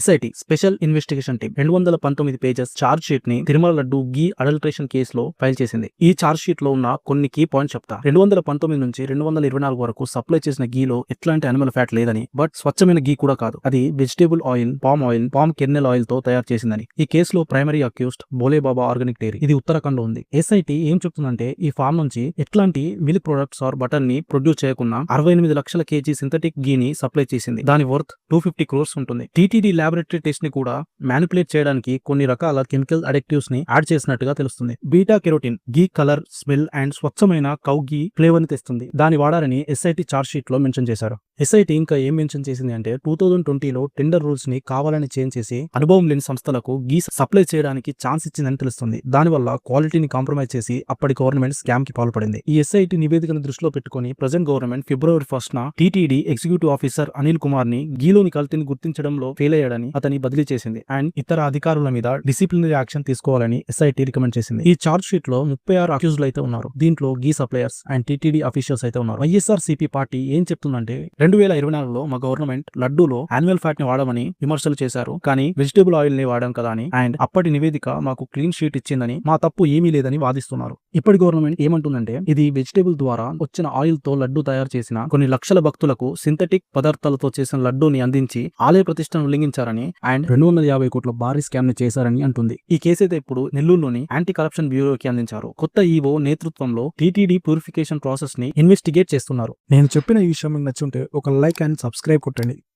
SIT special investigation team రెండు వందల పంతొమ్మిది పేజెస్ చార్జ్ షీట్ని తిరుమల లడ్డు గీ అడల్ట్రేషన్ కేసులో ఫైల్ చేసింది. ఈ చార్జ్ షీట్లో ఉన్న కొన్ని కీ పాయింట్స్ చెప్తా. రెండు వందల పంతొమ్మిది నుంచి రెండు వందల ఇరవై నాలుగు వరకు సప్లై చేసిన గీలో ఎట్లాంటి అనిమల్ ఫ్యాట్ లేదని బట్ స్వచ్ఛమైన గీ కూడా కాదు. అది vegetable oil palm oil palm kernel ఆయిల్తో తయారు చేసిందని. ఈ కేసులో primary accused Bhole Baba organic dairy ఇది ఉత్తరాఖండ్లో ఉంది. ఎస్ఐటి ఏం చెప్తుందంటే ఈ ఫార్మ్ నుంచి ఎట్లాంటి మిల్క్ ప్రొడక్ట్స్ ఆర్ బటర్ని ప్రొడ్యూస్ చేయకుండా అరవై ఎనిమిది లక్షల కేజీ సింథటిక్ గీని సప్లై చేసింది. దాని వర్త్ టూ ఫిఫ్టీ క్రోర్స్ ఉంటుంది. టీటీడీ ల్యాబొరేటరీ టెస్ట్ని కూడా మ్యానిపులేట్ చేయడానికి కొన్ని రకాల కెమికల్ అడిక్టివ్స్ని యాడ్ చేసినట్టుగా తెలుస్తుంది. Beta carotene ghee colour smell and స్వచ్ఛమైన కౌ గీ ఫ్లేవర్ని తెస్తుంది. దాని వాడారని ఎస్ఐటి చార్జ్ షీట్లో మెన్షన్ చేశారు. ఎస్ఐటి ఇంకా ఏం మెన్షన్ చేసింది అంటే టూ థౌజండ్ ట్వంటీలో టెండర్ రూల్స్ని కావాలని చేంజ్ చేసి అనుభవం లేని సంస్థలకు గీస్ సప్లై చేయడానికి ఛాన్స్ ఇచ్చిందని తెలుస్తుంది. దానివల్ల క్వాలిటీని కాంప్రమైజ్ చేసి అప్పటి గవర్నమెంట్ స్కామ్కి పాల్పడింది. ఈ ఎస్ఐటి నివేదికను దృష్టిలో పెట్టుకుని ప్రజెంట్ గవర్నమెంట్ ఫిబ్రవరి ఫస్ట్ న టీటీడీ ఎగ్జిక్యూటివ్ ఆఫీసర్ అనిల్ కుమార్ని గీలోని కల్తీని గుర్తించడంలో ఫెయిల్ అయ్యాడని అతని బదిలీ చేసింది. అండ్ ఇతర అధికారుల మీద డిసిప్లినరీ యాక్షన్ తీసుకోవాలని ఎస్ఐటి రికమెండ్ చేసింది. ఈ చార్జ్ షీట్లో ముప్పై ఆరు అక్యూజ్లు అయితే ఉన్నారు. దీంట్లో ghee suppliers and TTD officials అయితే ఉన్నారు. వైఎస్ఆర్ సిపి పార్టీ ఏం చెప్తుందంటే రెండు వేల ఇరవై నాలుగులో మా గవర్నమెంట్ లడ్డూలో యాన్యువల్ ఫ్యాట్ని వాడమని విమర్శలు చేశారు. కానీ వెజిటేబుల్ ఆయిల్ని వాడాం కదా అని. అండ్ అప్పటి నివేదిక మాకు క్లీన్ షీట్ ఇచ్చిందని మా తప్పు ఏమీ లేదని వాదిస్తున్నారు. ఇప్పటి గవర్నమెంట్ ఏమంటుందంటే ఇది వెజిటేబుల్ ద్వారా వచ్చిన ఆయిల్తో లడ్డు తయారు చేసిన కొన్ని లక్షల భక్తులకు సింథటిక్ పదార్థాలతో చేసిన లడ్డూని అందించి ఆలయ ప్రతిష్టను ఉల్లంఘించారని అండ్ రెండు వందల యాభై కోట్ల భారీ స్కామ్ని చేశారని అంటుంది. ఈ కేసు అయితే ఇప్పుడు నెల్లూరులోని యాంటీ కరప్షన్ బ్యూరోకి అందించారు. కొత్త ఈవో నేతృత్వంలో టీటీడీ ప్యూరిఫికేషన్ ప్రాసెస్ని ఇన్వెస్టిగేట్ చేస్తున్నారు. నేను చెప్పిన ఈ విషయం మీకు నచ్చుంటే ఒక లైక్ అండ్ సబ్స్క్రైబ్ కొట్టండి.